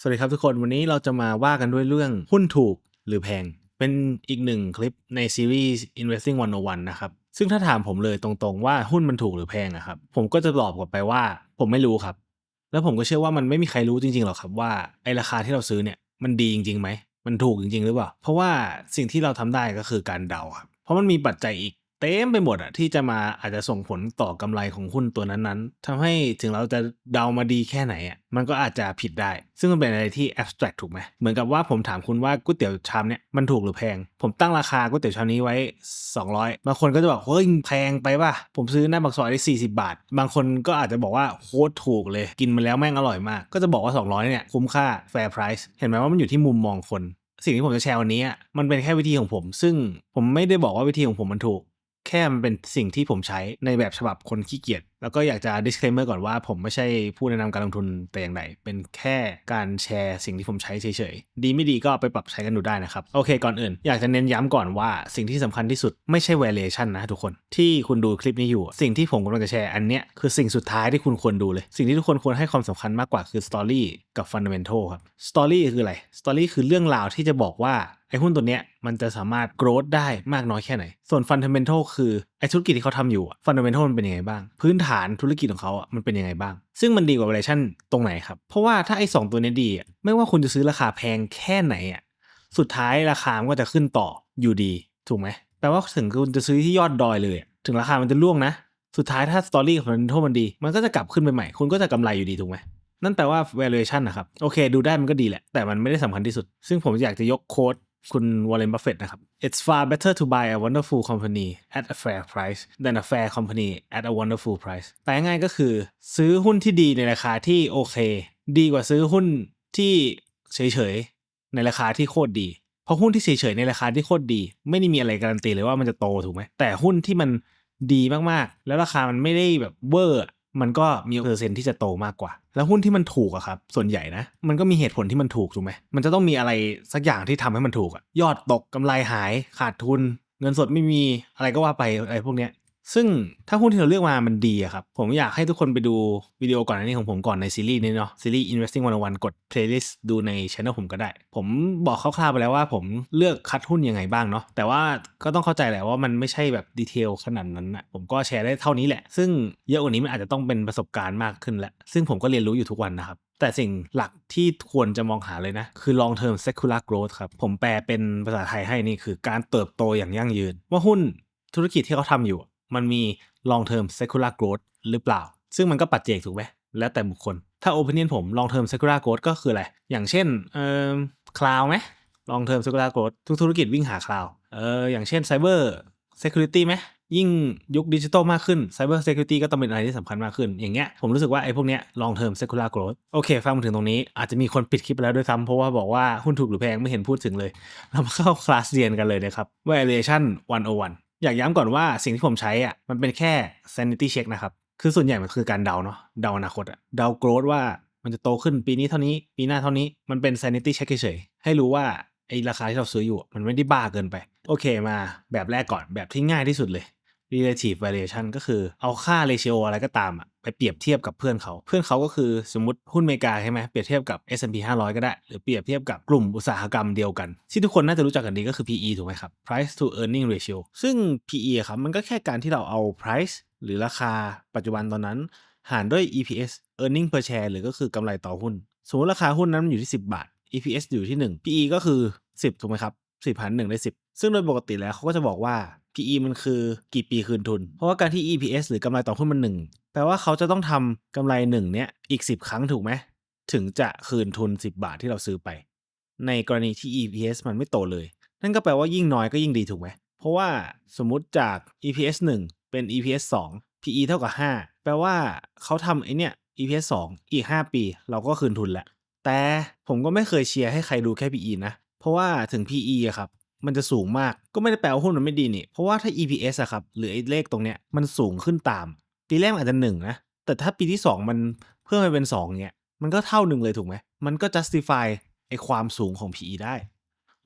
สวัสดีครับทุกคนวันนี้เราจะมาว่ากันด้วยเรื่องหุ้นถูกหรือแพง เป็นอีกหนึ่งคลิปในซีรีส์ Investing 101 นะครับ ซึ่งถ้าถามผมเลยตรงๆว่าหุ้นมันถูกหรือแพงอะครับ ผมก็จะตอบกลับไปว่าผมไม่รู้ครับ แล้วผมก็เชื่อว่ามันไม่มีใครรู้จริงๆหรอกครับว่าไอราคาที่เราซื้อเนี่ยมันดีจริงๆไหมมันถูกจริงๆ หรือเปล่า เพราะว่าสิ่งที่เราทำได้ก็คือการเดาครับเพราะมันมีปัจจัยอีก เต็มไปหมดอะที่จะมาอาจจะส่งผลต่อกำไรของหุ้นตัวนั้นๆทำให้ถึงเราจะเดามาดีแค่ไหนอะมันก็อาจจะผิดได้ ซึ่งมันเป็นอะไรที่ abstract ถูกไหมเหมือนกับว่าผมถามคุณว่าก๋วยเตี๋ยวชามเนี่ยมันถูกหรือแพง ผมตั้งราคาก๋วยเตี๋ยวชามนี้ไว้ 200 บางคนก็จะบอกเฮ้ยแพงไปป่ะ ผมซื้อหน้าปากซอยได้ 40 บาท บางคนก็อาจจะบอกว่าโคตรถูกเลยกินมาแล้วแม่งอร่อยมาก ก็จะบอกว่า 200เนี่ยคุ้มค่า fair price เห็นไหมว่ามันอยู่ที่มุมมองคนสิ่งที่ผมจะแชร์วันนี้มันเป็นแค่วิธีของผม ซึ่งผมไม่ได้บอกว่าวิธีของผมมันถูก แค่มันเป็นสิ่งที่ผมใช้ในแบบฉบับคนขี้เกียจแล้วก็อยากจะ disclaimer ก่อนว่าผมไม่ใช่ผู้แนะนำการลงทุนแต่อย่างใดเป็นแค่การแชร์สิ่งที่ผมใช้เฉยๆ ดีไม่ดีก็ไปปรับใช้กันดูได้นะครับ โอเคก่อนอื่น อยากจะเน้นย้ำก่อนว่าสิ่งที่สำคัญที่สุดไม่ใช่ valuation นะทุกคน ที่คุณดูคลิปนี้อยู่ สิ่งที่ผมกำลังจะแชร์อันเนี้ยคือสิ่งสุดท้ายที่คุณควรดูเลย สิ่งที่ทุกคนควรให้ความสำคัญมากกว่าคือ story กับ fundamental ครับ story คืออะไร story คือเรื่องราวที่จะบอกว่า ไอ้หุ้นตัวเนี้ยมันจะสามารถ growth ได้มากน้อยแค่ไหน ส่วน fundamental คือ ไอ้ธุรกิจที่เขาทำอยู่อะ fundamental มันเป็นยังไงบ้าง พื้นฐานธุรกิจของเขาอะมันเป็นยังไงบ้าง ซึ่งมันดีกว่า valuation ตรงไหนครับ เพราะว่าถ้าไอ้สองตัวนี้ดีไม่ว่าคุณจะซื้อราคาแพงแค่ไหนอะสุดท้ายราคามันก็จะขึ้นต่ออยู่ดี ถูกไหมแปลว่าถึงคุณจะซื้อที่ยอดดอยเลย ถึงราคามันจะร่วงนะ สุดท้ายถ้า story กับ fundamental มันดี มันก็จะกลับขึ้นไปใหม่ คุณก็จะกำไรอยู่ดีถูกไหมนั่นแปลว่า valuation นะครับ โอเค ดูได้มันก็ดีแหละ แต่มันไม่ได้สำคัญที่สุด ซึ่งผมอยากจะยกโค้ด คุณวอร์เรนบัฟเฟตนะครับ It's far better to buy a wonderful company at a fair price than a fair company at a wonderful price แต่ง่ายก็คือ ซื้อหุ้นที่ดีในราคาที่โอเค ดีกว่าซื้อหุ้นที่เฉยๆ ในราคาที่โคตรดี เพราะหุ้นที่เฉยๆ ในราคาที่โคตรดี ไม่ได้มีอะไรการันตีเลยว่ามันจะโตถูกไหม แต่หุ้นที่มันดีมากๆ แล้วราคามันไม่ได้แบบเวอร์ มันก็มีเปอร์เซ็นที่จะโตมากกว่า แล้วหุ้นที่มันถูกอะครับส่วนใหญ่นะมันก็มีเหตุผลที่มันถูกถูกไหมมันจะต้องมีอะไรสักอย่างที่ทำให้มันถูกอะยอดตกกำไรหายขาดทุน เงินสดไม่มีอะไรก็ว่าไปอะไรพวกเนี้ย ซึ่งถ้าหุ้นที่เราเลือกมามันดีอะครับ ผมอยากให้ทุกคนไปดูวิดีโอก่อนอันนี้ของผมก่อนในซีรีส์นี้เนาะซีรีส์ Investing 101 กด playlist ดูในช anel ผมก็ได้ ผมบอกคร่าวๆไปแล้วว่าผมเลือกคัดหุ้นยังไงบ้างเนาะแต่ว่าก็ต้องเข้าใจแหละว่ามันไม่ใช่แบบดีเทลขนาดนั้นนะผมก็แชร์ได้เท่านี้แหละ ซึ่งเยอะกว่านี้มันอาจจะต้องเป็นประสบการณ์มากขึ้นแหละซึ่งผมก็เรียนรู้อยู่ทุกวันนะครับแต่สิ่งหลักที่ควรจะมองหาเลยนะ คือ long term secular growth ครับ ผมแปลเป็นภาษาไทยให้นี่คือการเติบโตอย่างยั่งยืน ว่าหุ้นธุรกิจที่เขาทำอยู่ มันมี long term secular growth หรือเปล่า ซึ่งมันก็ปัจเจกถูกไหมแล้วแต่บุคคล ถ้า opinion ผม long term secular growth ก็คืออะไร อย่างเช่นเอ่อ cloud ไหม long term secular growth ทุกธุรกิจวิ่งหา cloud เอออย่างเช่น cyber security ไหมยิ่งยุคดิจิทัลมากขึ้น cyber security ก็ต้องเป็นอะไรที่สำคัญมากขึ้น อย่างเงี้ยผมรู้สึกว่าไอ้พวกเนี้ย long term secular growth โอเค ฟังมาถึงตรงนี้ อาจจะมีคนปิดคลิปไปแล้วด้วยซ้ำเพราะว่าบอกว่าหุ้นถูกหรือแพงไม่เห็นพูดถึงเลย เรามาเข้าคลาสเรียนกันเลยนะครับ valuation 101 อยากย้ำก่อนว่าสิ่งที่ผมใช้อะมันเป็นแค่ sanity check นะครับ คือส่วนใหญ่มันคือการเดาเนาะเดาอนาคตอะเดาโกรธว่ามันจะโตขึ้นปีนี้เท่านี้ ปีหน้าเท่านี้มันเป็น sanity check เฉยๆให้รู้ว่าไอ้ราคาที่เราซื้ออยู่ มันไม่ได้บ้าเกินไป โอเคมาแบบแรกก่อนแบบที่ง่ายที่สุดเลย relative valuation ก็คือเอาค่า ratio อะไรก็ตามอะไปเปรียบเทียบกับเพื่อนเขา เพื่อนเขาก็คือสมมติหุ้นอเมริกาใช่ไหมเปรียบเทียบกับ S&P 500 ก็ได้ หรือเปรียบเทียบกับกลุ่มอุตสาหกรรมเดียวกัน ที่ทุกคนน่าจะรู้จักกันดีก็คือ PE ถูกไหมครับ price to earning ratio ซึ่ง PE ครับมันก็แค่การที่เราเอา price หรือราคาปัจจุบันตอนนั้น หารด้วย EPS earning per share หรือก็คือกำไรต่อหุ้น สมมติราคาหุ้นนั้นมันอยู่ที่ 10 บาท EPS อยู่ที่ 1 PE ก็คือ 10 ถูกไหมครับ10หาร1ได้ 10 ซึ่งโดยปกติแล้วเขาก็จะบอกว่า PE มันคือกี่ปีคืนทุน เพราะว่าการที่ EPS หรือกำไรต่อหุ้นมัน1แปลว่าเขาจะต้องทำกำไร1เนี้ยอีก 10 ครั้งถูกไหมถึงจะคืนทุน 10 บาทที่เราซื้อไป ในกรณีที่ EPS มันไม่โตเลย นั่นก็แปลว่ายิ่งน้อยก็ยิ่งดีถูกไหมเพราะว่าสมมุติจาก EPS 1 เป็น EPS 2 PE เท่ากับ 5 แปลว่าเขาทำไอเนี้ย EPS 2 อีก 5 ปี เราก็คืนทุนแหละแต่ผมก็ไม่เคยเชียร์ให้ใครดูแค่ PE นะ เพราะว่าถึง PE อะครับ มันจะสูงมาก ก็ไม่ได้แปลว่าหุ้นมันไม่ดีนี่ เพราะว่าถ้า EPS อะครับหรือไอ้เลขตรงเนี้ยมันสูงขึ้นตาม ปีแรกอาจจะ1นนะ แต่ถ้าปีที่ 2 มันเพิ่มไปเป็น 2เงี้ยมันก็เท่าหนึ่งเลยถูกไหม มันก็ justify ไอ้ความสูงของ PE ได้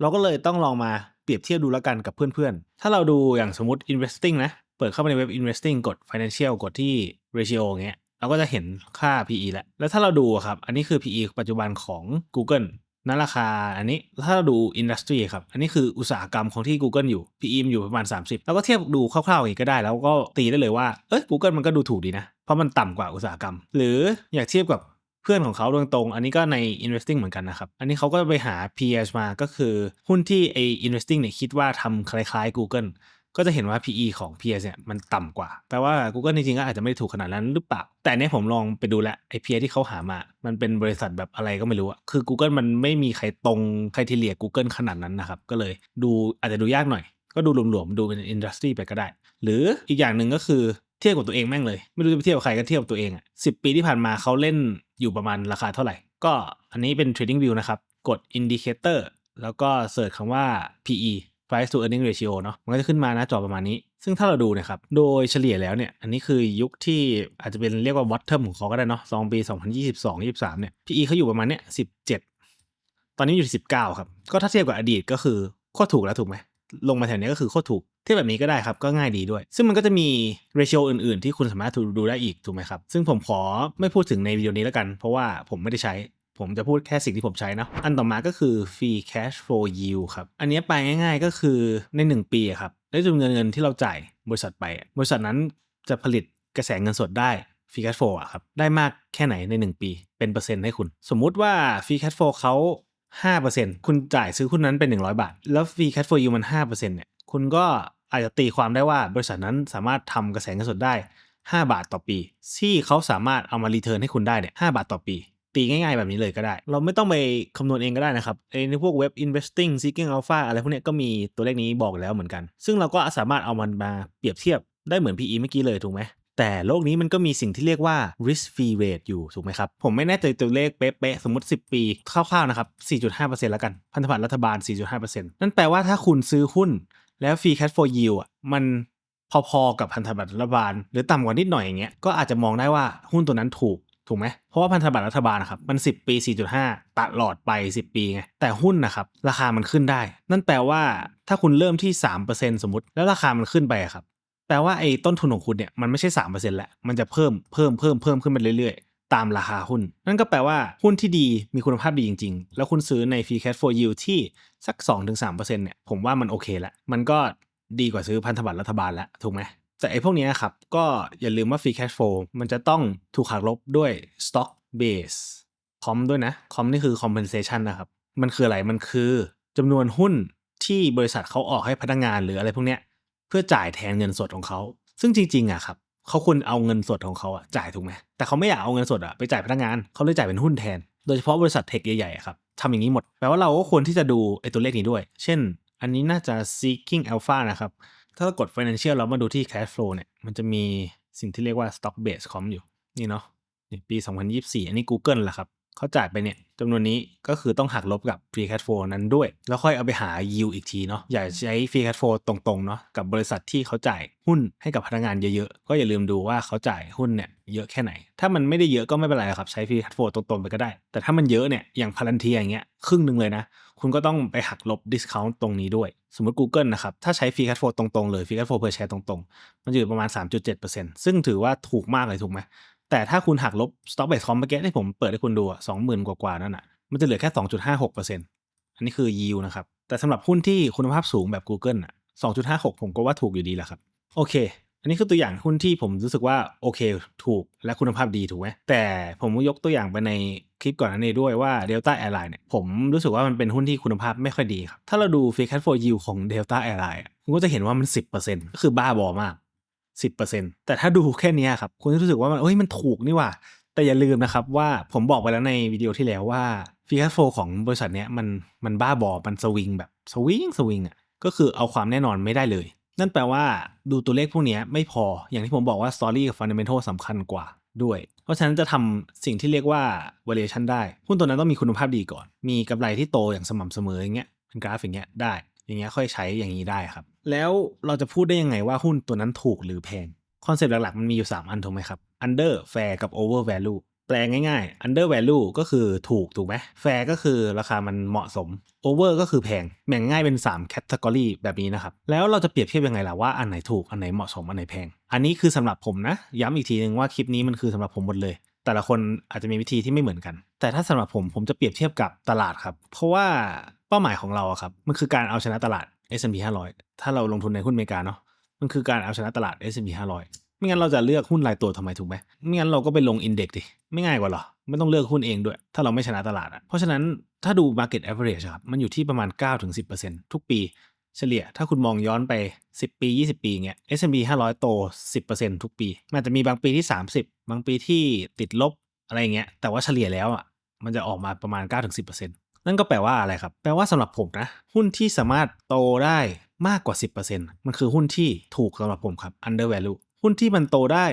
เราก็เลยต้องลองมาเปรียบเทียบดูแล้วกันกับเพื่อนๆ ถ้าเราดูอย่างสมมติ investing นะ เปิดเข้าไปในเว็บ investing กด financial กดที่ ratio เงี้ย เราก็จะเห็นค่า PE แล้ว แล้วถ้าเราดูครับ อันนี้คือ PE ปัจจุบันของ Google ณราคาอันนี้ถ้าเราดูอินดัสทรีครับ อันนี้คืออุตสาหกรรมของที่ Google อยู่ PE มันอยู่ประมาณ 30 แล้วก็เทียบดูคร่าวๆอย่างนี้ก็ได้ แล้วก็ตีได้เลยว่า เอ้ย Google มันก็ดูถูกดีนะ เพราะมันต่ำกว่าอุตสาหกรรม หรืออยากเทียบกับเพื่อนของเขาตรงๆ อันนี้ก็ใน investing เหมือนกันนะครับ อันนี้เขาก็ไปหา peers มาก็คือหุ้นที่ไอ investing เนี่ยคิดว่าทำคล้ายๆ Google ก็จะเห็นว่า PE ของ PS เนี่ยมันต่ำกว่า แปลว่า Google จริงๆก็อาจจะไม่ได้ถูกขนาดนั้นหรือเปล่า แต่เนี้ยผมลองไปดูแลไอ้ peer ที่เขาหามา มันเป็นบริษัทแบบอะไรก็ไม่รู้อะคือ Google มันไม่มีใครตรงใครที่เลีย Google ขนาดนั้นนะครับ ก็เลยดูอาจจะดูยากหน่อย ก็ดูหลวมๆ ดูเป็น industry ไปก็ได้ หรืออีกอย่างหนึ่งก็คือเทียบกับตัวเองแม่งเลย ไม่รู้จะไปเทียบกับใครก็เทียบกับตัวเองอะสิปีที่ผ่านมาเขาเล่นอยู่ประมาณราคาเท่าไหร่ ก็อันนี้เป็น trading view นะครับ กด indicator แล้วก็เสิร์ชคำว่า PE price to earning ratio เนาะมันก็จะขึ้นมาหน้าจอประมาณนี้ ซึ่งถ้าเราดูนะครับ โดยเฉลี่ยแล้วเนี่ย อันนี้คือยุคที่อาจจะเป็นเรียกว่า bottom ของเขาก็ได้เนาะสองปี 2022 23 เนี่ย PE เขาอยู่ประมาณเนี้ย17 ตอนนี้อยู่ที่19 ครับ ก็ถ้าเทียบกับอดีตก็คือโคตรถูกแล้วถูกไหม ลงมาแถวนี้ก็คือโคตรถูก เทียบแบบนี้ก็ได้ครับ ก็ง่ายดีด้วย ซึ่งมันก็จะมี ratio อื่นๆ ที่คุณสามารถดูได้อีกถูกไหมครับ ซึ่งผมขอไม่พูดถึงในวิดีโอนี้แล้วกัน เพราะว่าผมไม่ได้ใช้ ผมจะพูดแค่สิ่งที่ผมใช้นะอันต่อมาก็คือ free cash flow yield ครับ อันนี้ไปง่ายๆก็คือใน 1 ปีครับได้จำนวนเงินที่เราจ่ายบริษัทไป บริษัทนั้นจะผลิตกระแสเงินสดได้ free cash flow อะครับได้มากแค่ไหนใน 1 ปี เป็นเปอร์เซ็นต์ให้คุณ สมมุติว่า free cash flow เขา5%คุณจ่ายซื้อหุ้นนั้นเป็น 100 บาท แล้ว free cash flow yield มัน5%เนี่ยคุณก็อาจจะตีความได้ว่าบริษัทนั้นสามารถทำกระแสเงินสดได้ 5 บาทต่อปี ที่เขาสามารถเอามารีเทิร์นให้คุณได้เนี่ย5บาทต่อปี ตีง่ายๆ แบบนี้เลยก็ได้ เราไม่ต้องไปคำนวณเองก็ได้นะครับในพวกเว็บ investing seeking alpha อะไรพวกนี้ก็มีตัวเลขนี้บอกแล้วเหมือนกัน ซึ่งเราก็สามารถเอามันมาเปรียบเทียบได้เหมือน PE เมื่อกี้เลยถูกไหมแต่โลกนี้มันก็มีสิ่งที่เรียกว่า risk free rate อยู่ ถูกไหมครับ ผมไม่แน่ใจตัวเลขเป๊ะๆ สมมติ 10 ปีคร่าวๆ นะครับ 4.5%แล้วกัน พันธบัตรรัฐบาล 4.5%นั่นแปลว่าถ้าคุณซื้อหุ้นแล้ว free cash flow yield อะมันพอๆ กับพันธบัตรรัฐบาล หรือต่ำกว่านิดหน่อยอย่างเงี้ยก็อาจจะมองได้ว่าหุ้นตัวนั้นถูก ถูกไหมเพราะว่าพันธบัตรรัฐบาลนะครับมัน 10 ปี 4.5ตลอดไป 10 ปีไงแต่หุ้นนะครับราคามันขึ้นได้ นั่นแปลว่าถ้าคุณเริ่มที่ 3%สมมติ แล้วราคามันขึ้นไปครับแปลว่าไอ้ต้นทุนของคุณเนี่ยมันไม่ใช่ 3%แล้วมันจะเพิ่มเพิ่มเพิ่มเพิ่มขึ้นไปเรื่อยๆ ตามราคาหุ้น นั่นก็แปลว่าหุ้นที่ดีมีคุณภาพดีจริง ๆ แล้วคุณซื้อใน free cash flow yield ที่สัก 2-3%เนี่ยผมว่ามันโอเคล้วมันก็ดีกว่าซื้อพันธบัตรรัฐบาลแล้วถูกไหม แต่ไอ้พวกนี้ครับ ก็อย่าลืมว่า free cash flow มันจะต้องถูกหักลบด้วย stock base คอมด้วยนะคอมนี่คือ compensation นะครับ มันคืออะไร มันคือจำนวนหุ้นที่บริษัทเขาออกให้พนักงานหรืออะไรพวกเนี้ยเพื่อจ่ายแทนเงินสดของเขา ซึ่งจริงๆอะครับเขาควรเอาเงินสดของเขาอะจ่ายถูกไหมแต่เขาไม่อยากเอาเงินสดอะไปจ่ายพนักงานเขาเลยจ่ายเป็นหุ้นแทน โดยเฉพาะบริษัทเทคใหญ่ๆครับทำอย่างนี้หมดแปลว่าเราก็ควรที่จะดูไอ้ตัวเลขนี้ด้วย เช่น อันนี้น่าจะ seeking alpha นะครับ ถ้ากด financial เรามาดูที่ cash flow เนี่ย มันจะมีสิ่งที่เรียกว่า stock base comp อยู่ นี่เนาะนี่ปี 2024 อันนี้ Google แหละครับ เขาจ่ายไปเนี่ยจำนวนนี้ก็คือต้องหักลบกับ free cash flow นั้นด้วย แล้วค่อยเอาไปหา yield อีกทีเนาะอย่าใช้ free cash flow ตรงๆเนาะกับบริษัทที่เขาจ่ายหุ้นให้กับพนักงานเยอะๆ ก็อย่าลืมดูว่าเขาจ่ายหุ้นเนี่ยเยอะแค่ไหน ถ้ามันไม่ได้เยอะก็ไม่เป็นไรครับ ใช้ free cash flow ตรงๆไปก็ได้ แต่ถ้ามันเยอะเนี่ยอย่างพารันเทียอย่างเงี้ยครึ่งหนึ่งเลยนะ คุณก็ต้องไปหักลบ discount ตรงนี้ด้วย สมมติ Google นะครับถ้าใช้ free cash flow ตรงๆเลย free cash flow per share ตรงๆ มันอยู่ประมาณ 3.7%ซึ่งถือว่าถูกมากเลยถูกไหม แต่ถ้าคุณหักลบ stock base comp เมื่อกี้ที่ผมเปิดให้คุณดูอะสองหมื่นกว่าๆนั่นอะมันจะเหลือแค่ 2.56%อันนี้คือ yield นะครับ แต่สำหรับหุ้นที่คุณภาพสูงแบบ Google อะ2.56 ผมก็ว่าถูกอยู่ดีแหละครับ โอเค อันนี้คือตัวอย่างหุ้นที่ผมรู้สึกว่าโอเคถูกและคุณภาพดีถูกไหมแต่ผมยกตัวอย่างไปในคลิปก่อนหน้านี้ด้วยว่า Delta Airline เนี่ยผมรู้สึกว่ามันเป็นหุ้นที่คุณภาพไม่ค่อยดีครับ ถ้าเราดู free cash flow yield ของ Delta Airline คุณก็จะเห็นว่ามัน 10%ก็คือบ้าบอมาก 10%แต่ถ้าดูแค่นี้ครับคุณจะรู้สึกว่ามันเอ้ยมันถูกนี่ว่า แต่อย่าลืมนะครับว่าผมบอกไปแล้วในวิดีโอที่แล้วว่า free cash flow ของบริษัทเนี้ยมันมันบ้าบอมันสวิงแบบสวิงสวิงอะก็คือเอาความแน่นอนไม่ได้เลย นั่นแปลว่าดูตัวเลขพวกนี้ไม่พออย่างที่ผมบอกว่า story กับ fundamental สำคัญกว่าด้วย เพราะฉะนั้นจะทำสิ่งที่เรียกว่า valuation ได้หุ้นตัวนั้นต้องมีคุณภาพดีก่อน มีกำไรที่โตอย่างสม่ำเสมออย่างเงี้ยเป็นกราฟอย่างเงี้ยได้ อย่างเงี้ยค่อยใช้อย่างนี้ได้ครับ แล้วเราจะพูดได้ยังไงว่าหุ้นตัวนั้นถูกหรือแพง คอนเซปต์หลักๆ มันมีอยู่ 3 อันถูกไหมครับ under fair กับ over value แปลง่ายๆ under value ก็คือถูกถูกไหม fair ก็คือราคามันเหมาะสม over ก็คือแพง แบ่งง่ายเป็น3 category แบบนี้นะครับ แล้วเราจะเปรียบเทียบยังไงล่ะว่าอันไหนถูก อันไหนเหมาะสม อันไหนแพง อันนี้คือสำหรับผมนะ ย้ำอีกทีนึงว่าคลิปนี้มันคือสำหรับผมหมดเลย แต่ละคนอาจจะมีวิธีที่ไม่เหมือนกัน แต่ถ้าสำหรับผมผมจะเปรียบเทียบกับตลาดครับ เพราะว่าเป้าหมายของเราอะครับ มันคือการเอาชนะตลาด S&P 500 ถ้าเราลงทุนในหุ้นอเมริกาเนาะมันคือการเอาชนะตลาด S&P 500 ไม่งั้นเราจะเลือกหุ้นรายตัวทำไมถูกไหมไม่งั้นเราก็ไปลงอินเด็กซ์ดิไม่ง่ายกว่าหรอไม่ต้องเลือกหุ้นเองด้วย ถ้าเราไม่ชนะตลาดอะเพราะฉะนั้นถ้าดู market average ครับมันอยู่ที่ประมาณ 9-10%ทุกปี เฉลี่ย ถ้าคุณมองย้อนไป 10 ปี 20 ปีเงี้ย S&P 500 โต 10%ทุกปี มันจะมีบางปีที่ 30 บางปีที่ติดลบอะไรเงี้ยแต่ว่าเฉลี่ยแล้วอะมันจะออกมาประมาณ 9-10% นั่นก็แปลว่าอะไรครับ แปลว่าสำหรับผมนะ หุ้นที่สามารถโตได้มากกว่า 10%มันคือหุ้นที่ถูกสำหรับผมครับ under value หุ้นที่มันโตได้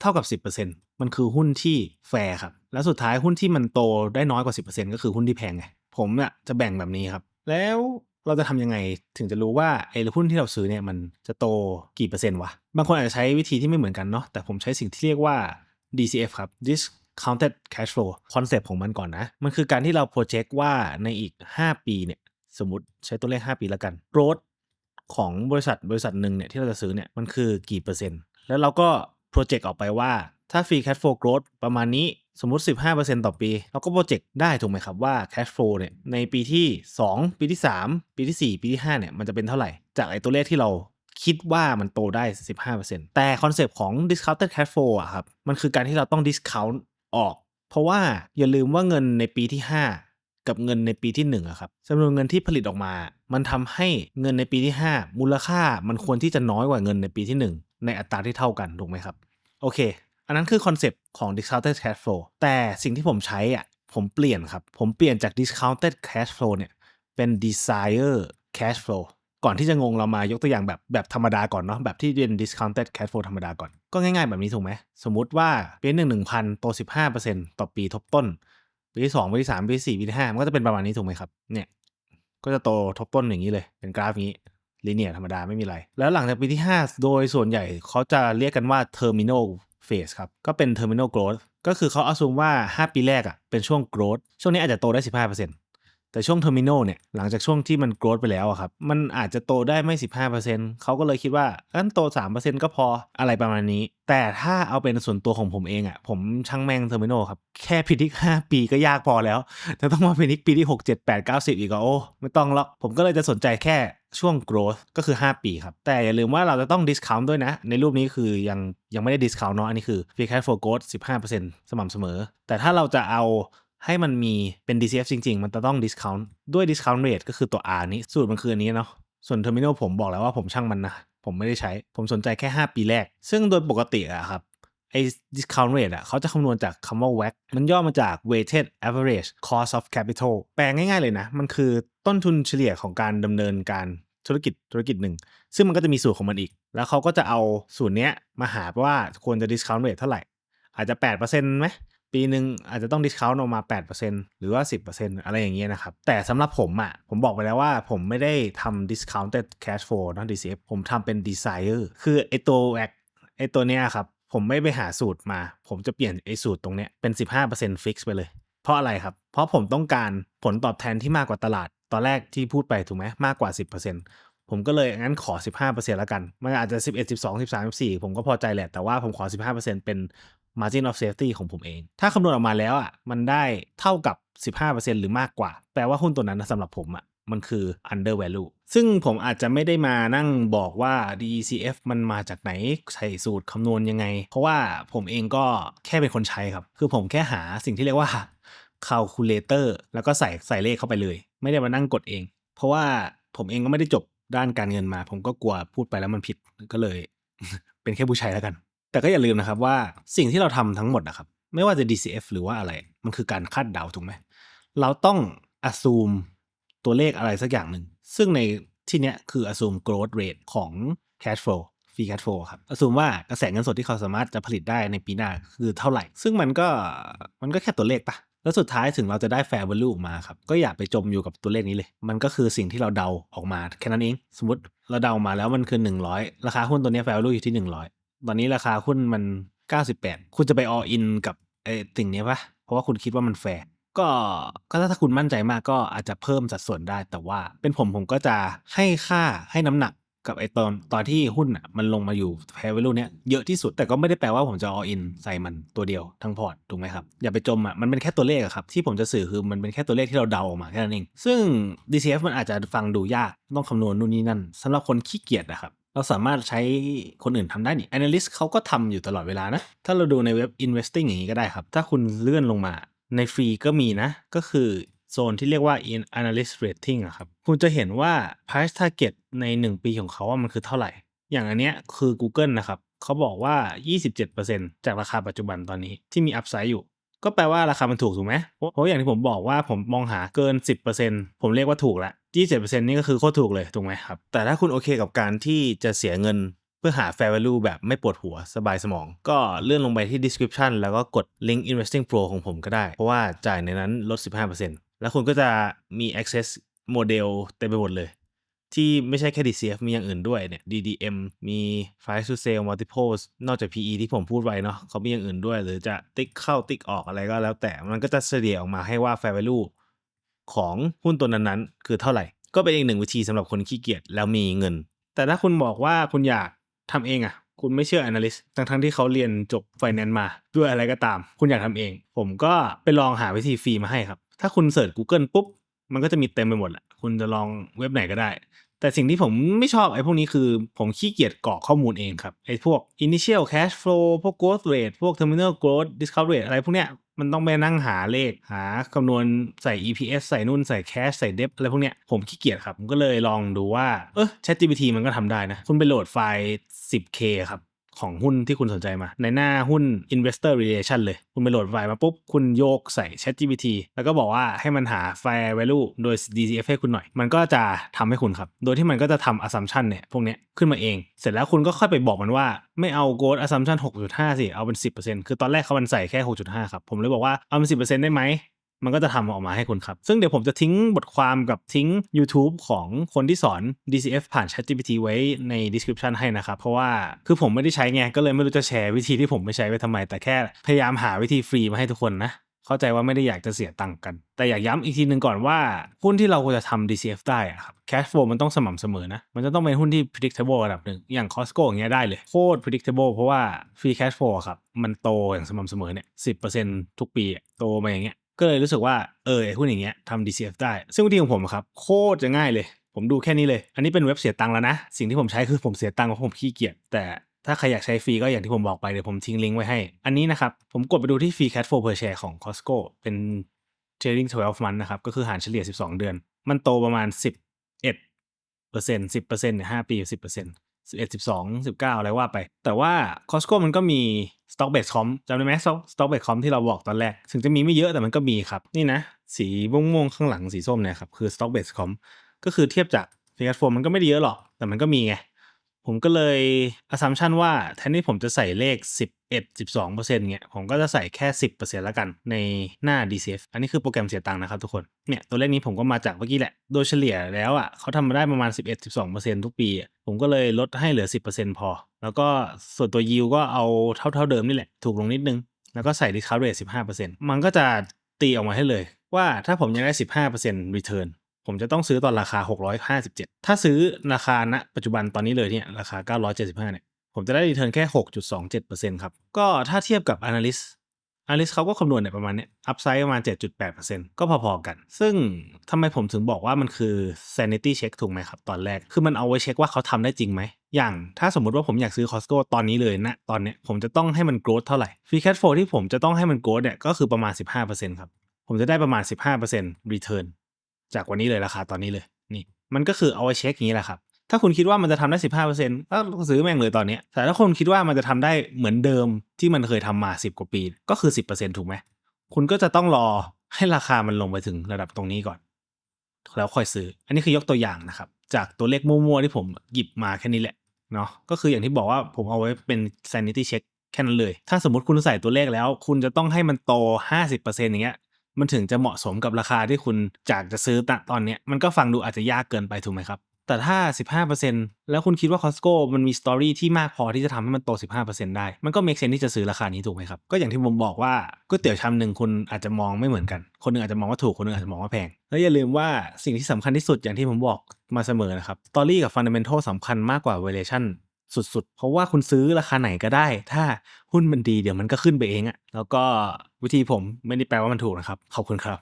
เท่ากับ 10%มันคือหุ้นที่แฟร์ครับ แล้วสุดท้ายหุ้นที่มันโตได้น้อยกว่า 10%ก็คือหุ้นที่แพงไง ผมเนี่ยจะแบ่งแบบนี้ครับ แล้วเราจะทำยังไงถึงจะรู้ว่าไอ้หุ้นที่เราซื้อเนี่ยมันจะโตกี่เปอร์เซ็นต์วะ บางคนอาจจะใช้วิธีที่ไม่เหมือนกันเนาะ แต่ผมใช้สิ่งที่เรียกว่า DCF ครับ counted cash flow คอนเซปต์ของมันก่อนนะ มันคือการที่เรา project ว่าในอีก 5 ปีเนี่ย สมมติใช้ตัวเลข 5 ปีแล้วกัน growth ของบริษัทบริษัทหนึ่งเนี่ยที่เราจะซื้อเนี่ยมันคือกี่เปอร์เซ็นต์ แล้วเราก็โปรเจกต์ออกไปว่าถ้า free cash flow growth ประมาณนี้สมมุติ 15%ต่อปี เราก็โปรเจกต์ได้ถูกไหมครับว่า cash flow เนี่ยในปีที่ 2 ปีที่ 3 ปีที่ 4 ปีที่ 5 เนี่ยมันจะเป็นเท่าไหร่ จากไอ้ตัวเลขที่เราคิดว่ามันโตได้ 15%แต่คอนเซปต์ของ discounted cash flow อะครับ มันคือการที่เราต้อง discount ออก เพราะว่าอย่าลืมว่าเงินในปีที่ 5 กับเงินในปีที่1อะครับจำนวนเงินที่ผลิตออกมา มันทำให้เงินในปีที่ 5 มูลค่ามันควรที่จะน้อยกว่าเงินในปีที่ 1 ในอัตราที่เท่ากันถูกไหมครับ โอเค อันนั้นคือคอนเซปต์ของ discounted cash flow แต่สิ่งที่ผมใช้อะผมเปลี่ยนครับ ผมเปลี่ยนจาก discounted cash flow เนี่ยเป็น desire cash flow ก่อนที่จะงงเรามายกตัวอย่างแบบแบบธรรมดาก่อนเนาะแบบที่เรียน discounted cash flow ธรรมดาก่อน ก็ง่ายๆแบบนี้ถูกไหม สมมุติว่าปีหนึ่งหนึ่งพันโตสิบห้าเปอร์เซ็นต์ต่อปีทบต้น ปีที่สองปีที่สามปีที่สี่ปีที่ห้ามันก็จะเป็นประมาณนี้ถูกไหมครับ เนี่ยก็จะโตทบต้นอย่างนี้เลย เป็นกราฟนี้ลีเนียธรรมดาไม่มีอะไร แล้วหลังจากปีที่ 5 โดยส่วนใหญ่เขาจะเรียกกันว่า terminal phase ครับ ก็เป็น terminal growth ก็คือเขาอาซูมว่า 5 ปีแรกอะ่ะเป็นช่วง growth ช่วงนี้อาจจะโตได้ 15% แต่ช่วง terminal เนี่ยหลังจากช่วงที่มัน growth ไปแล้วอะครับ มันอาจจะโตได้ไม่ 15%เขาก็เลยคิดว่าอันโต 3%ก็พออะไรประมาณนี้ แต่ถ้าเอาเป็นส่วนตัวของผมเองอะ่ะ ผมช่างแม่ง terminal ครับ แค่พิจิก 5 ปีก็ยากพอแล้วแต่ต้องมาพิจิกปีที่ 6 7 8 9 10 อีกก็โอ้ไม่ต้องแล้วผมก็เลยจะสนใจแค่ช่วง growth ก็คือ 5 ปีครับ แต่อย่าลืมว่าเราจะต้อง discount ด้วยนะ ในรูปนี้คือยังยังไม่ได้ discount เนาะอันนี้คือ free cash flow growth 15%สม่ำเสมอ แต่ถ้าเราจะเอา ให้มันมีเป็น DCF จริง ๆ มันจะต้อง discount ด้วย discount rate ก็คือตัว R นี้ สูตรมันคืออันนี้เนาะ ส่วน terminal ผมบอกแล้วว่าผมช่างมันนะ ผมไม่ได้ใช้ ผมสนใจแค่ 5 ปีแรก ซึ่งโดยปกติอะครับไอ้ discount rate อะเขาจะคำนวณจากคำว่า WACC มันย่อมาจาก weighted average cost of capital แปลง่ายๆเลยนะ มันคือต้นทุนเฉลี่ยของการดำเนินการธุรกิจธุรกิจหนึ่ง ซึ่งมันก็จะมีสูตรของมันอีก แล้วเขาก็จะเอาสูตรเนี้ยมาหาว่าควรจะ discount rate เท่าไหร่ อาจจะ8%ไหม ปีหนึ่งอาจจะต้อง discount ออกมา 8%หรือว่า 10%อะไรอย่างเงี้ยนะครับ แต่สำหรับผมอะ่ะ ผมบอกไปแล้วว่าผมไม่ได้ทำ discounted cash flow นะ DCF ผมทำเป็น desire คือไอตัวแวกไอตัวเนี้ยครับผมไม่ไปหาสูตรมา ผมจะเปลี่ยนไอสูตรตรงเนี้ยเป็น 15% fix ไปเลย เพราะอะไรครับ เพราะผมต้องการผลตอบแทนที่มากกว่าตลาด ตอนแรกที่พูดไปถูกไหมมากกว่า 10%ผมก็เลยงั้นขอ 15%แล้วกัน มันอาจจะ 11 12 13 14 ผมก็พอใจแหละ แต่ว่าผมขอ 15%เป็น margin of safety ของผมเอง ถ้าคำนวณออกมาแล้วอะมันได้เท่ากับ 15%หรือมากกว่า แปลว่าหุ้นตัวนั้นสำหรับผมอะมันคือ under value ซึ่งผมอาจจะไม่ได้มานั่งบอกว่า DCF มันมาจากไหนใช้สูตรคำนวณยังไง เพราะว่าผมเองก็แค่เป็นคนใช้ครับ คือผมแค่หาสิ่งที่เรียกว่า calculator แล้วก็ใส่ใส่เลขเข้าไปเลย ไม่ได้มานั่งกดเอง เพราะว่าผมเองก็ไม่ได้จบด้านการเงินมา ผมก็กลัวพูดไปแล้วมันผิดก็เลย เป็นแค่ผู้ใช้แล้วกัน แต่ก็อย่าลืมนะครับว่าสิ่งที่เราทำทั้งหมดนะครับไม่ว่าจะ DCF หรือว่าอะไร มันคือการคาดเดาถูกไหมเราต้อง assume ตัวเลขอะไรสักอย่างหนึ่ง ซึ่งในที่เนี้ยคือ assume growth rate ของ cash flow free cash flow ครับ assume ว่ากระแสเงินสดที่เขาสามารถจะผลิตได้ในปีหน้าคือเท่าไหร่ ซึ่งมันก็มันก็แค่ตัวเลขปะแล้วสุดท้ายถึงเราจะได้ fair value ออกมาครับ ก็อย่าไปจมอยู่กับตัวเลขนี้เลย มันก็คือสิ่งที่เราเดาออกมาแค่นั้นเอง สมมติเราเดามาแล้วมันคือ 100 ราคาหุ้นตัวนี้ fair value อยู่ที่ 100 ตอนนี้ราคาหุ้นมัน 98 คุณจะไป all in กับไอ้สิ่งนี้ปะเพราะว่าคุณคิดว่ามันแฟร์ก็ก็ถ้าคุณมั่นใจมากก็อาจจะเพิ่มสัดส่วนได้ แต่ว่าเป็นผมผมก็จะให้ค่าให้น้ำหนักกับไอ้ตอนตอนที่หุ้นอะมันลงมาอยู่แพร์ value เนี้ยเยอะที่สุดแต่ก็ไม่ได้แปลว่าผมจะ all in ใส่มันตัวเดียวทั้งพอร์ตถูกไหมครับ อย่าไปจมอะมันเป็นแค่ตัวเลขครับ ที่ผมจะสื่อคือมันเป็นแค่ตัวเลขที่เราเดาออกมาแค่นั้นเอง ซึ่ง DCF มันอาจจะฟังดูยากต้องคำนวณนู่นนี่นั่นสำหรับคนขี้เกียจนะครับ เราสามารถใช้คนอื่นทำได้นี่ analyst เขาก็ทำอยู่ตลอดเวลานะ ถ้าเราดูในเว็บ investing อย่างนี้ก็ได้ครับ ถ้าคุณเลื่อนลงมาในฟรีก็มีนะ ก็คือโซนที่เรียกว่า in analyst rating อะครับ คุณจะเห็นว่า price target ใน 1 ปีของเขาว่ามันคือเท่าไหร่ อย่างอันเนี้ยคือ Google นะครับ เขาบอกว่า 27%จากราคาปัจจุบันตอนนี้ที่มี upside อยู่ ก็แปลว่าราคามันถูกถูกไหมเพราะเพราะอย่างที่ผมบอกว่าผมมองหาเกิน 10%ผมเรียกว่าถูกละ 27%นี่ก็คือโคตรถูกเลยถูกไหมครับ แต่ถ้าคุณโอเคกับการที่จะเสียเงินเพื่อหา fair value แบบไม่ปวดหัวสบายสมอง ก็เลื่อนลงไปที่ description แล้วก็กด link investing pro ของผมก็ได้ เพราะว่าจ่ายในนั้นลด 15%แล้วคุณก็จะมี access โมเดลเต็มไปหมดเลย ที่ไม่ใช่แค่ DCF มีอย่างอื่นด้วยเนี่ย DDM มี price to sale multiples นอกจาก PE ที่ผมพูดไว้เนาะเขามีอย่างอื่นด้วย หรือจะติ๊กเข้าติ๊กออกอะไรก็แล้วแต่มันก็จะเฉลี่ยออกมาให้ว่า fair value ของหุ้นตัวนั้นๆ คือเท่าไหร่ ก็เป็นอีกหนึ่งวิธีสำหรับคนขี้เกียจแล้วมีเงิน แต่ถ้าคุณบอกว่าคุณอยากทำเองอะคุณไม่เชื่อ analyst ทั้งทั้งๆที่เขาเรียนจบ finance มา ด้วยอะไรก็ตาม คุณอยากทำเอง ผมก็ไปลองหาวิธีฟรีมาให้ครับ ถ้าคุณเสิร์ช Google ปุ๊บ มันก็จะมีเต็มไปหมดแหละคุณจะลองเว็บไหนก็ได้ แต่สิ่งที่ผมไม่ชอบไอ้พวกนี้คือ ผมขี้เกียจกรอกข้อมูลเองครับ ไอ้พวก initial cash flow พวก growth rate พวก terminal growth discount rate อะไรพวกเนี้ยมันต้องไปนั่งหาเลขหาคำนวณใส่ EPS ใส่นู่นใส่ cash ใส่ debt อะไรพวกเนี้ยผมขี้เกียจครับ ผมก็เลยลองดูว่า เออ ChatGPT มันก็ทำได้นะ คุณไปโหลดไฟล์ 10K ครับ ของหุ้นที่คุณสนใจมา ในหน้าหุ้น investor relation เลย คุณไปโหลดไฟล์มาปุ๊บ คุณโยกใส่ ChatGPT แล้วก็บอกว่าให้มันหา fair value โดย DCF ให้คุณหน่อย มันก็จะทำให้คุณครับ โดยที่มันก็จะทำ assumption เนี่ยพวกเนี้ยขึ้นมาเอง เสร็จแล้วคุณก็ค่อยไปบอกมันว่าไม่เอา growth assumption 6.5สิเอาเป็น 10%คือตอนแรกเขามันใส่แค่ 6.5 ครับผมเลยบอกว่าเอาเป็น 10%ได้ไหม มันก็จะทำออกมาให้คุณครับ ซึ่งเดี๋ยวผมจะทิ้งบทความกับทิ้ง YouTube ของคนที่สอน DCF ผ่าน ChatGPT ไว้ใน description ให้นะครับ เพราะว่าคือผมไม่ได้ใช้ไงก็เลยไม่รู้จะแชร์วิธีที่ผมไม่ใช้ไว้ทำไม แต่แค่พยายามหาวิธีฟรีมาให้ทุกคนนะ เข้าใจว่าไม่ได้อยากจะเสียตังค์กัน แต่อยากย้ำอีกทีหนึ่งก่อนว่า หุ้นที่เราควรจะทำ DCF ได้ครับ cash flow มันต้องสม่ำเสมอนะ มันจะต้องเป็นหุ้นที่ predictable ระดับหนึ่งอย่าง Costco อย่างเงี้ยได้เลยโคตร predictable เพราะว่า free cash flow ครับมันโตอย่างสม่ำเสมอเนี่ย10%ทุกปีโตมาอย่างเงี้ย ก็เลยรู้สึกว่าเออหุ้นอย่างเงี้ยทำ DCF ได้ ซึ่งวิธีของผมครับ โคตรจะง่ายเลย ผมดูแค่นี้เลย อันนี้เป็นเว็บเสียตังค์แล้วนะ สิ่งที่ผมใช้คือผมเสียตังค์เพราะผมขี้เกียจแต่ถ้าใครอยากใช้ฟรีก็อย่างที่ผมบอกไปเดี๋ยวผมทิ้งลิงก์ไว้ให้ อันนี้นะครับ ผมกดไปดูที่ฟรีแคสโฟเพอร์แชร์ของ Costco เป็น trailing 12 month นะครับ ก็คือหารเฉลี่ย 12 เดือน มันโตประมาณ 11% 10%เนี่ย5ปี 10% สิบเอ็ดสิบสองสิบเก้าอะไรว่าไป แต่ว่า Costco มันก็มี Stock Based Com จำได้ไหม Stock Based Com ที่เราบอกตอนแรก ถึงจะมีไม่เยอะแต่มันก็มีครับ นี่นะ สีม่วงๆข้างหลังสีส้มเนี่ยครับ คือ Stock Based Com ก็คือเทียบจาก f i g u r e 4มันก็ไม่ดีเยอะหรอก แต่มันก็มีไง ผมก็เลย assumption ว่าแทนที่ผมจะใส่เลข 11 12%เงี้ยผมก็จะใส่แค่ 10%แล้วกันในหน้า DCF อันนี้คือโปรแกรมเสียตังค์นะครับทุกคน เนี่ยตัวเลขนี้ผมก็มาจากเมื่อกี้แหละ โดยเฉลี่ยแล้วอะเขาทำมาได้ประมาณ 11-12%ทุกปี ผมก็เลยลดให้เหลือ 10%พอ แล้วก็ส่วนตัว yield ก็เอาเท่าเท่าเดิมนี่แหละถูกลงนิดนึง แล้วก็ใส่ discount rate 15%มันก็จะตีออกมาให้เลยว่าถ้าผมยังได้ 15% return ผมจะต้องซื้อตอนราคา 657 ถ้าซื้อราคาณปัจจุบันตอนนี้เลยเนี่ยราคา 975 เนี่ย ผมจะได้รีเทิร์นแค่ 6.27%ครับ ก็ถ้าเทียบกับ Analyst Analyst เขาก็คำนวณเนี่ยประมาณเนี้ย Upside ประมาณ 7.8%ก็พอๆกัน ซึ่งทำไมผมถึงบอกว่ามันคือ sanity check ถูกไหมครับ ตอนแรก คือมันเอาไว้เช็คว่าเขาทำได้จริงไหม อย่างถ้าสมมุติว่าผมอยากซื้อ Costco ตอนนี้เลยนะ ตอนเนี้ยผมจะต้องให้มัน growth เท่าไหร่ Free cash flow ที่ผมจะต้องให้มัน growth เนี่ยก็คือประมาณ 15%ครับ ผมจะได้ประมาณ 15% return จากวันนี้เลยราคาตอนนี้เลย นี่ มันก็คือเอาไว้เช็คอย่างนี้แหละครับ ถ้าคุณคิดว่ามันจะทำได้15%ก็ซื้อแม่งเลยตอนนี้ แต่ถ้าคุณคิดว่ามันจะทำได้เหมือนเดิมที่มันเคยทำมา10กว่าปีก็คือ10%ถูกไหมคุณก็จะต้องรอให้ราคามันลงไปถึงระดับตรงนี้ก่อน แล้วค่อยซื้อ อันนี้คือยกตัวอย่างนะครับ จากตัวเลขมั่วๆที่ผมหยิบมาแค่นี้แหละเนาะก็คืออย่างที่บอกว่าผมเอาไว้เป็น sanity check แค่นั้นเลย ถ้าสมมติคุณใส่ตัวเลขแล้ว คุณจะต้องให้มันโต 50%อย่างเงี้ย มันถึงจะเหมาะสมกับราคาที่คุณจากจะซื้อตอนเนี้ยมันก็ฟังดูอาจจะยากเกินไปถูกไหมครับ แต่ถ้า 15%แล้วคุณคิดว่า Costco มันมีสตอรี่ที่มากพอที่จะทำให้มันโต 15%ได้ มันก็ make sense ที่จะซื้อราคานี้ถูกไหมครับ ก็อย่างที่ผมบอกว่าก๋วยเตี๋ยวชามหนึ่งคุณอาจจะมองไม่เหมือนกัน คนหนึงอาจจะมองว่าถูก คนหนึงอาจจะมองว่าแพง แล้วอย่าลืมว่าสิ่งที่สำคัญที่สุดอย่างที่ผมบอกมาเสมอนะครับสตอรี่กับ fundamental สำคัญมากกว่า valuation สุดๆ เพราะว่าคุณซื้อราคาไหนก็ได้ ถ้าหุ้นมันดีเดี๋ยวมันก็ขึ้นไปเองอะแล้วก็วิธีผมไม่ได้แปลว่ามันถูกนะครับ ขอบคุณครับ